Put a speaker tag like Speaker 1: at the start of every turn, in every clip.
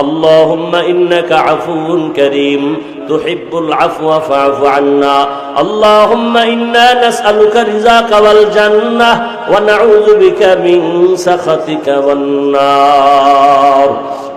Speaker 1: اللهم إنك عفو كريم تحب العفو فاعف عنا اللهم إنا نسألك رزاك والجنة ونعوذ بك من سخطك والنار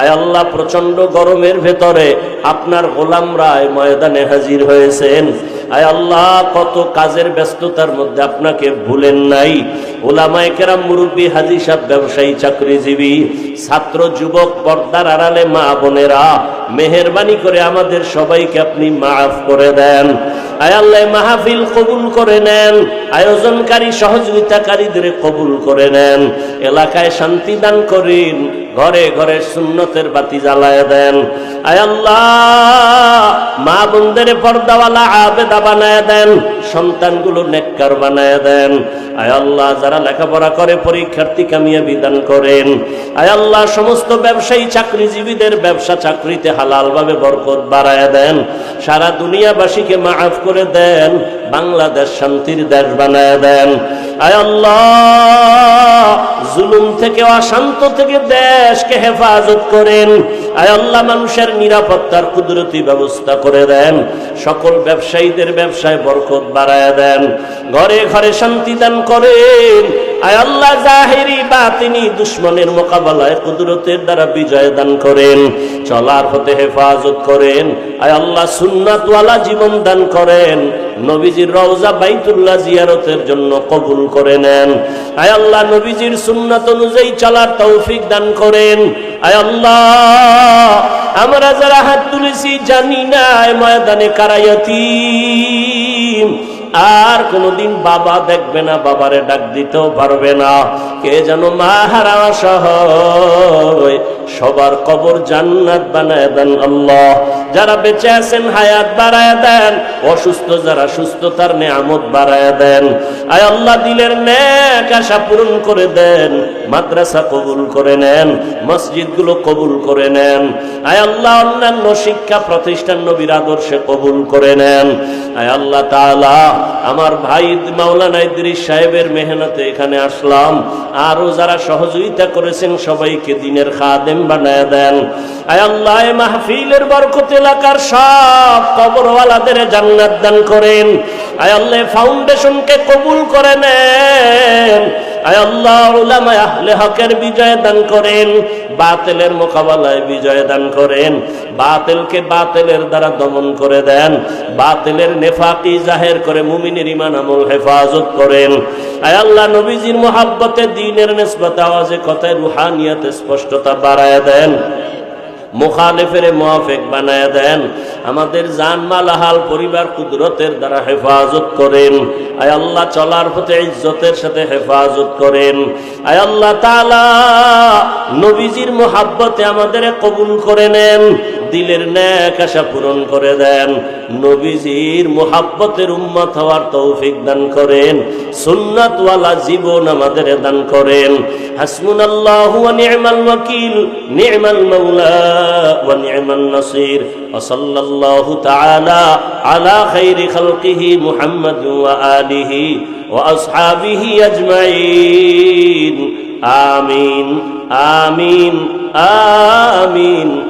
Speaker 1: আয় আল্লাহ প্রচন্ড গরমের ভেতরে আপনার গোলামরা এই ময়দানে হাজির হয়েছেন আয় আল্লাহ, কত কাজের ব্যস্ততার মধ্যে আপনাকে ভুলেন নাই। ওলামায় কেরাম মুরব্বী, হাজি সাহ ব্যবসায়ী, চাকরিজীবী, ছাত্র, যুবক, পর্দার আড়ালে মা বোনেরা, মেহরবানি করে আমাদের সবাইকে আপনি মাফ করে দেন। আয় আল্লাহ, মাহফিল কবুল করে নেন, আয়োজনকারী, সহযোগিতাকারীদের কবুল করে নেন। এলাকায় শান্তি দান করেন, ঘরে ঘরে সুন্নতের বাতি জ্বালায় দেন। আল্লাহ, মা বোনদের পর্দাওয়ালা আবেদা বানায় দেন, সন্তানগুলো নেককার বানায় দেন। আয় আল্লাহ, যারা লেখাপড়া করে, পরীক্ষার্থী কামিয়া বিধান করেন। আয় আল্লাহ, সমস্ত ব্যবসায়ী চাকরিজীবীদের ব্যবসা চাকরিতে হালালভাবে বরকত বাড়ায় দেন। সারা দুনিয়াবাসীকে মাফ করে দেন, বাংলাদেশ শান্তির দেশ বানায় দেন। আয় আল্লাহ জুলুম থেকে, অশান্ত থেকে দেশকে হেফাজত করেন। আয় আল্লাহ, মানুষের নিরাপত্তার কুদরতি ব্যবস্থা করে দেন। সকল ব্যবসায়ীদের ব্যবসায় বরকত বাড়ায় দেন। ঘরে ঘরে শান্তি দান করেন। আয় আল্লাহ, জাহেরি বা তিনি দুশ্মনের মোকাবেলায় কুদরতের দ্বারা বিজয় দান করেন, চলার হতে হেফাজত করেন। আয় আল্লাহ, সুন্নাতওয়ালা জীবন দান করেন, নবীজির রওজা বাইতুল্লাহ জিয়ারতের জন্য কবুল করে নেন। আয় আল্লাহ, নবীজির সুন্নাত অনুযায়ী চলার তৌফিক দান করেন। আয় আল্লাহ, আমরা যারা হাত তুলেছি জানি না ময়দানে কারায়াতি আর কোনদিন বাবা দেখবে না, বাবারে ডাক দিতেও পারবে না। কে যেন মা হারা সহ সবার কবর জান্নাত বানায় দেন আল্লাহ। যারা বেঁচে আছেন, হায়াত বাড়ায় দেন। অসুস্থ যারা সুস্থতার নেয়ামত বাড়ায় দেন। আয় আল্লাহ, দিলের ন্যাক আশা পূরণ করে দেন। মাদ্রাসা কবুল করে নেন। মসজিদগুলো কবুল করে নেন। আয় আল্লাহ, অন্যান্য শিক্ষা প্রতিষ্ঠান নবীর আদর্শে কবুল করে নেন। আয় আল্লাহ তাআলা, আমার ভাই মাওলানা ইদ্রিস সাহেবের মেহনতে এখানে আসলাম। আরও যারা সহযোগিতা করেছেন, সবাইকে দিনের খাদেম বানায় দেন। আয় আল্লাহ মাহফিলের বরকত এলাকার সব কবরওয়ালাদের জান্নাত দান করেন। আয় আল্লাহ ফাউন্ডেশনকে কবুল করে নেন। আয় আল্লাহ, উলামায়ে আহলে হকের বিজয় দান করেন। বাতিলের মোকাবেলায় বিজয় দান করেন। বাতিলকে বাতিলের দ্বারা দমন করে দেন। বাতিলের নেফাকি জাহের করে মুমিনের ইমান আমল হেফাজত করেন। আয় আল্লাহ, নবীজির মোহাব্বতে, দিনের নেসবত আওয়াজে কথায় রুহানিয়াতে স্পষ্টতা বাড়ায় দেন। মুখালেফের মহাফেক বানায় দেন। আমাদের জানমাল হাল পরিবার কুদরতের দ্বারা হেফাজত করেন। আয় আল্লাহ, চলার পথে ইজ্জতের সাথে হেফাজত করেন। আয় আল্লাহ তালা নবীজির মোহাব্বতে আমাদের কবুল করে নেন। দিলের ন্যাক আশা পূরণ করে দেন নবীজির মোহাব্বতের উম্মত হওয়ার তৌফিক দান করেন সুন্নাতওয়ালা জীবন আমাদের দান করেন হাসবুনাল্লাহু ওয়া নি'মাল ওয়াকিল নি'মাল মাওলা ওয়া নি'মান নাসির وصلى الله تعالى على خير خلقه محمد وآله وأصحابه أجمعين آمين آمين آمين